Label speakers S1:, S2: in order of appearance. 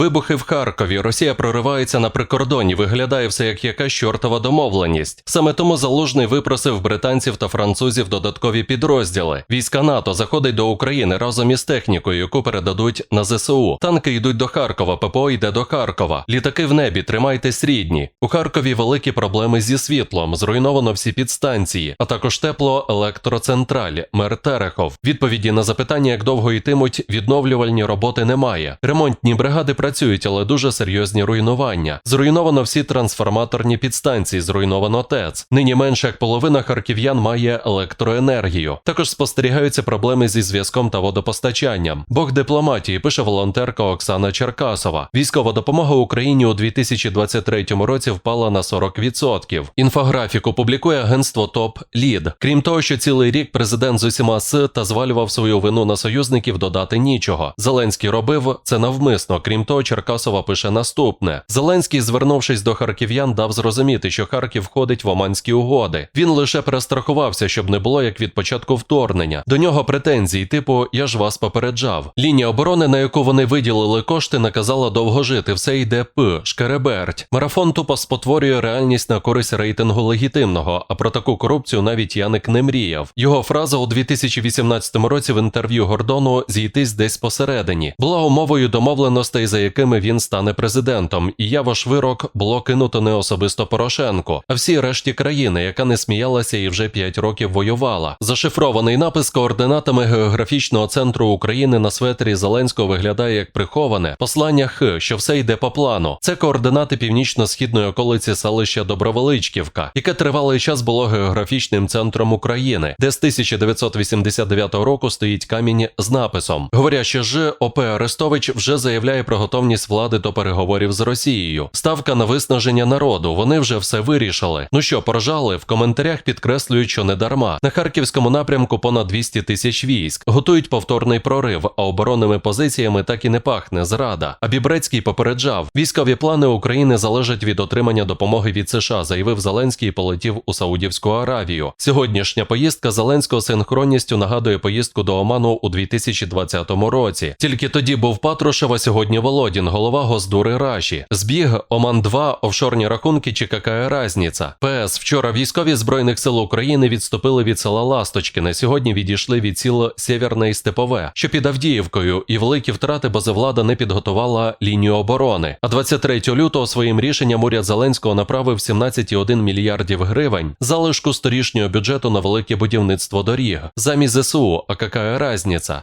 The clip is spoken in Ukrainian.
S1: Вибухи в Харкові. Росія проривається на прикордоні. Виглядає все як якась чортова домовленість. Саме тому залужний випросив британців та французів додаткові підрозділи. Війська НАТО заходить до України разом із технікою, яку передадуть на ЗСУ. Танки йдуть до Харкова, ППО йде до Харкова. Літаки в небі, тримайтесь рідні. У Харкові великі проблеми зі світлом. Зруйновано всі підстанції, а також теплоелектроцентраль. Мер Терехов. Відповіді на запитання, як довго йтимуть, відновлювальні роботи немає. Ремонтні бригади працюють, але дуже серйозні руйнування. Зруйновано всі трансформаторні підстанції, зруйновано ТЕЦ. Нині менше як половина харків'ян має електроенергію. Також спостерігаються проблеми зі зв'язком та водопостачанням. Бог дипломатії пише волонтерка Оксана Черкасова. Військова допомога Україні у 2023 році впала на 40%. Інфографіку публікує агентство ТОП Лід. Крім того, що цілий рік президент з усіма с та звалював свою вину на союзників додати нічого. Зеленський робив це навмисно. Крім того, Черкасова пише наступне: Зеленський, звернувшись до харків'ян, дав зрозуміти, що Харків входить в Оманські угоди. Він лише перестрахувався, щоб не було як від початку вторгнення. До нього претензій, типу Я ж вас попереджав. Лінія оборони, на яку вони виділили кошти, наказала довго жити. Все йде п шкереберть. Марафон тупо спотворює реальність на користь рейтингу легітимного. А про таку корупцію навіть Яник не мріяв. Його фраза у 2018 році в інтерв'ю Гордону зійтись десь посередині була умовою домовленостей, за якими він стане президентом. І я ваш вирок було кинуто не особисто Порошенко, а всій решті країни, яка не сміялася і вже 5 років воювала. Зашифрований напис координатами географічного центру України на светрі Зеленського виглядає як приховане послання Х, що все йде по плану. Це координати північно-східної околиці селища Добровеличківка, яке тривалий час було географічним центром України, де з 1989 року стоїть камінь з написом. Говоря, що Ж. ОП Арестович вже заявляє про готовність влади до переговорів з Росією. Ставка на виснаження народу. Вони вже все вирішили. Ну що, поржали? В коментарях підкреслюють, що не дарма. На харківському напрямку понад 200 тисяч військ. Готують повторний прорив, а оборонними позиціями так і не пахне зрада. А Бібрецький попереджав: військові плани України залежать від отримання допомоги від США, заявив Зеленський і полетів у Саудівську Аравію. Сьогоднішня поїздка Зеленського синхронністю нагадує поїздку до Оману у 2020 році. Тільки тоді був Патрушев, а сьогодні Володін, голова Госдури Раші. Збіг Оман 2 офшорні рахунки чи какая разниця. ПС вчора військові збройних сил України відступили від села Ласточкине. Сьогодні відійшли від сіл Сєвєрне і Степове, що під Авдіївкою, і великі втрати, бо влада не підготувала лінію оборони. А 23 лютого своїм рішенням уряд Зеленського направив 17,1 мільярдів гривень залишку сторічнього бюджету на велике будівництво доріг замість ЗСУ. А какая разниця?